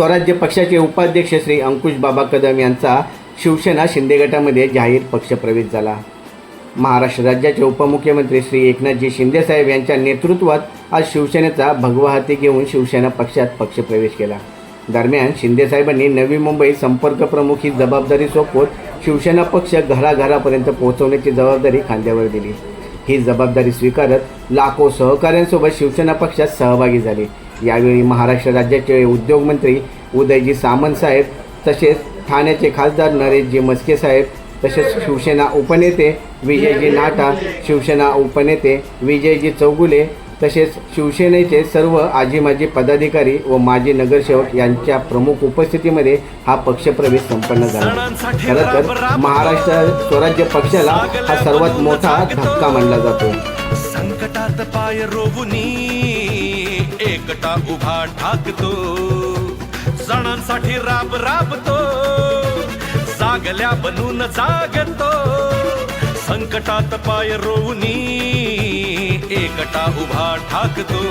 स्वराज्य पक्षाचे उपाध्यक्ष श्री अंकुश बाबा कदम यांचा शिवसेना शिंदे गटामध्ये जाहीर पक्षप्रवेश झाला. महाराष्ट्र राज्याचे उपमुख्यमंत्री श्री एकनाथजी शिंदेसाहेब यांच्या नेतृत्वात आज शिवसेनेचा भगवा हाती घेऊन शिवसेना पक्षात पक्षप्रवेश केला. दरम्यान शिंदेसाहेबांनी नवी मुंबई संपर्क प्रमुख ही जबाबदारी सोपवत शिवसेना पक्ष घराघरापर्यंत पोहोचवण्याची जबाबदारी खांद्यावर दिली. ही जबाबदारी स्वीकारत लाखो सहकाऱ्यांसोबत शिवसेना पक्षात सहभागी झाली. यावेळी महाराष्ट्र राज्याचे उद्योगमंत्री उदयजी सामंत साहेब तसेच ठाण्याचे खासदार नरेशजी मस्के साहेब तसेच शिवसेना उपनेते विजयजी नाटा शिवसेना उपनेते विजयजी चौगुले तसेच शिवसेनेचे सर्व आजी माजी पदाधिकारी व माजी नगरसेवक यांच्या प्रमुख उपस्थितीमध्ये हा पक्षप्रवेश संपन्न झाला. खरं तर महाराष्ट्र स्वराज्य पक्षाला हा सर्वात मोठा धक्का मानला जातो. संकटात पाय एकटा उभा ठाकतो. सणांसाठी राब राबतो. जागल्या बनून जागतो. संकटात पाय रोवनी एकटा उभा ठाकतो.